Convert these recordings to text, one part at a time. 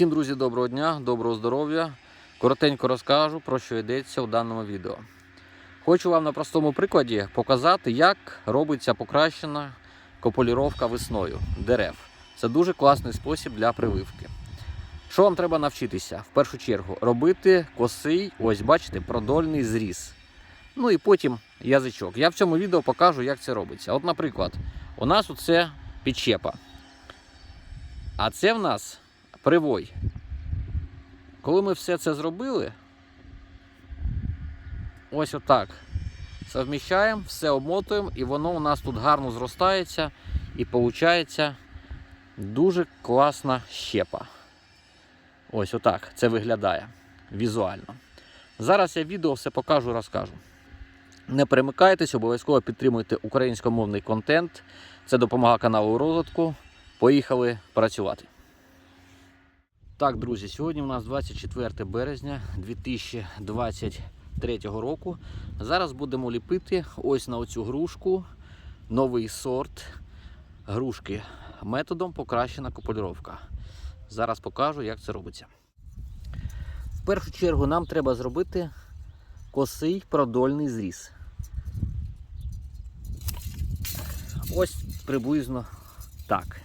Всім, друзі, доброго дня, доброго здоров'я. Коротенько розкажу, про що йдеться у даному відео. Хочу вам на простому прикладі показати, як робиться покращена кополіровка весною дерев. Це дуже класний спосіб для прививки. Що вам треба навчитися? В першу чергу робити косий, ось бачите, продольний зріз. Ну і потім язичок. Я в цьому відео покажу, як це робиться. От, наприклад, у нас оце підчепа. А це в нас привой. Коли ми все це зробили, ось отак. Совміщаємо, все обмотуємо, і воно у нас тут гарно зростається і виходить дуже класна щепа. Ось отак це виглядає візуально. Зараз я відео все покажу, розкажу. Не перемикайтесь, обов'язково підтримуйте українськомовний контент. Це допомагає каналу розвитку. Поїхали працювати. Так, друзі, сьогодні у нас 24 березня 2023 року. Зараз будемо ліпити ось на оцю грушку новий сорт грушки методом покращена копольровка. Зараз покажу, як це робиться. В першу чергу нам треба зробити косий продольний зріз. Ось приблизно так.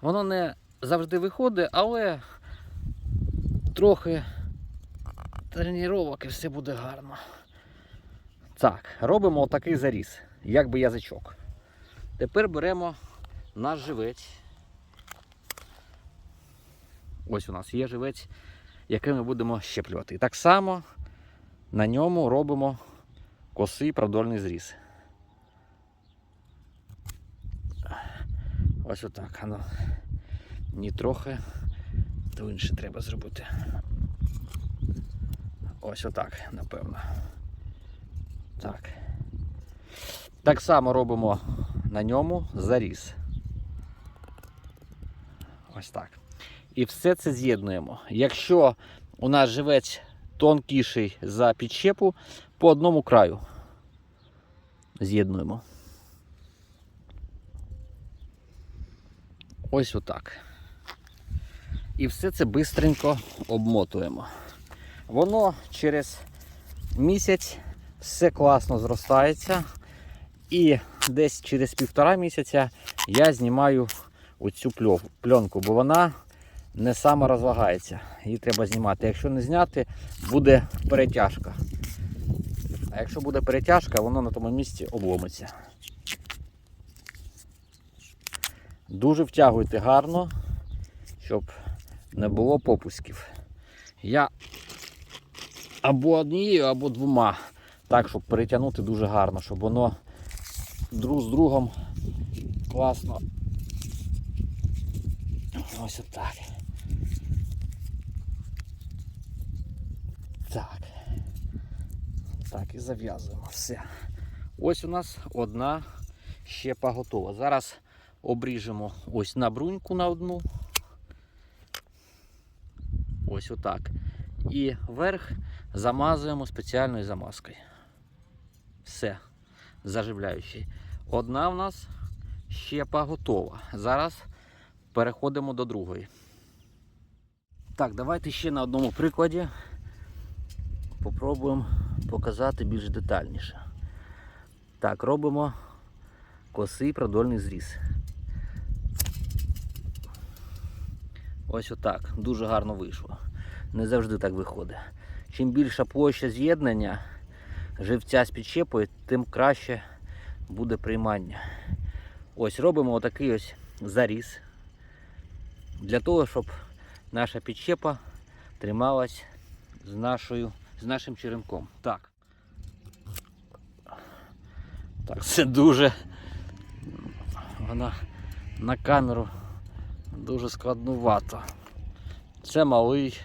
Воно не завжди виходить, але трохи тренувань і все буде гарно. Так, робимо отакий заріз, як би язичок. Тепер беремо наш живець. Ось у нас є живець, який ми будемо щеплювати. І так само на ньому робимо косий продольний зріз. Ось отак. Ано. Ні трохи, то інше треба зробити. Ось отак, напевно. Так. Так само робимо на ньому заріз. Ось так. І все це з'єднуємо. Якщо у нас живець тонкіший за підщепу, по одному краю з'єднуємо. Ось отак. І все це бистренько обмотуємо. Воно через місяць все класно зростається. І десь через півтора місяця я знімаю оцю пленку, бо вона не сама розлагається. Її треба знімати. Якщо не зняти, буде перетяжка. А якщо буде перетяжка, воно на тому місці обломиться. Дуже втягуйте гарно, щоб не було попусків. Я або однією, або двома. Так, щоб перетягнути дуже гарно, щоб воно друг з другом класно. Ось отак. Так. Так, і зав'язуємо все. Ось у нас одна щепа готова. Зараз обріжемо ось на бруньку на одну. Ось отак. І верх замазуємо спеціальною замазкою. Все, заживляючий. Одна в нас щепа готова. Зараз переходимо до другої. Так, давайте ще на одному прикладі попробуємо показати більш детальніше. Так, робимо косий продольний зріз. Ось отак. Дуже гарно вийшло. Не завжди так виходить. Чим більша площа з'єднання живця з підщепою, тим краще буде приймання. Ось робимо отакий ось заріз. Для того, щоб наша підщепа трималась з, нашою, з нашим черенком. Так. Так, це дуже вона на камеру дуже складнувато. Це малий.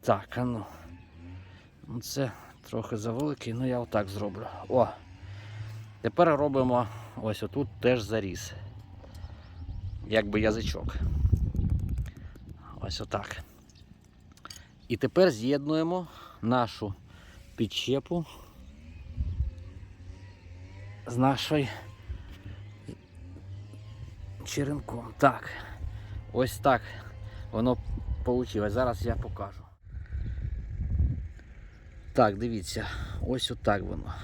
Так, а ну. Це трохи завеликий, ну я отак зроблю. О! Тепер робимо ось отут теж заріз. Якби язичок. Ось отак. І тепер з'єднуємо нашу підщепу з нашою черенком. Так. Ось так воно вийшло. Зараз я покажу. Так, дивіться, ось отак воно.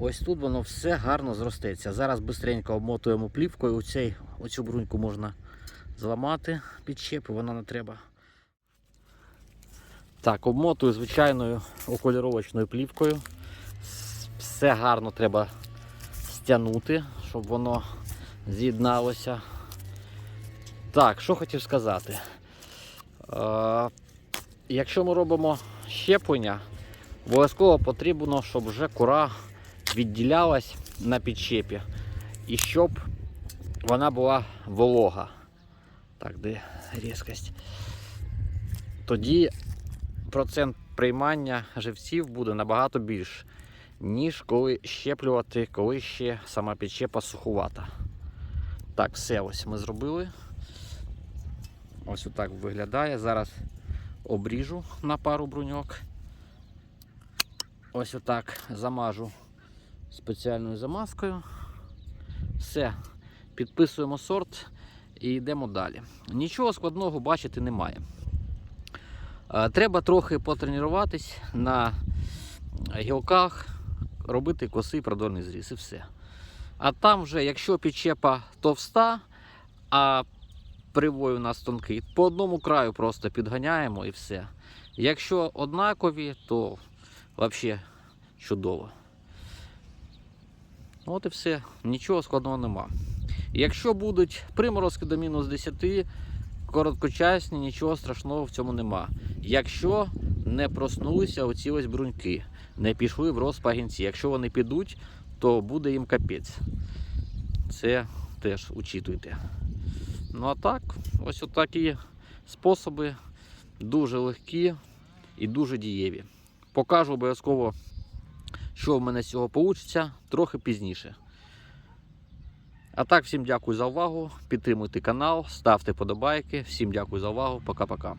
Ось тут воно все гарно зростеться. Зараз швидко обмотуємо плівкою. Оцей, оцю бруньку можна зламати підщепи, вона не треба. Так, обмотую звичайною окуліровочною плівкою. Все гарно треба стягнути, щоб воно з'єдналося. Так, що хотів сказати. Е, якщо ми робимо щеплення, обов'язково потрібно, щоб вже кора відділялась на підщепі і щоб вона була волога. Так, де різкость. Тоді процент приймання живців буде набагато більш, ніж коли щеплювати, коли ще сама підщепа сухувата. Так, все ось ми зробили. Ось отак виглядає. Зараз обріжу на пару бруньок. Ось отак замажу спеціальною замазкою. Все, підписуємо сорт і йдемо далі. Нічого складного бачити немає. Е, Треба трохи потренуватись на гілках, робити косий продольний зріз і все. А там вже, якщо підчепа товста, а привой у нас тонкий, по одному краю просто підганяємо і все. Якщо однакові, то взагалі чудово. От і все, нічого складного нема. Якщо будуть приморозки до мінус 10, короткочасні, нічого страшного в цьому нема. Якщо не проснулися оці ось бруньки, не пішли в рост пагінці. Якщо вони підуть, то буде їм капець. Це теж учитуйте. Ну а так, ось отакі способи дуже легкі і дуже дієві. Покажу обов'язково, що в мене з цього вийде трохи пізніше. А так, всім дякую за увагу. Підтримуйте канал, ставте подобайки. Всім дякую за увагу. Пока-пока.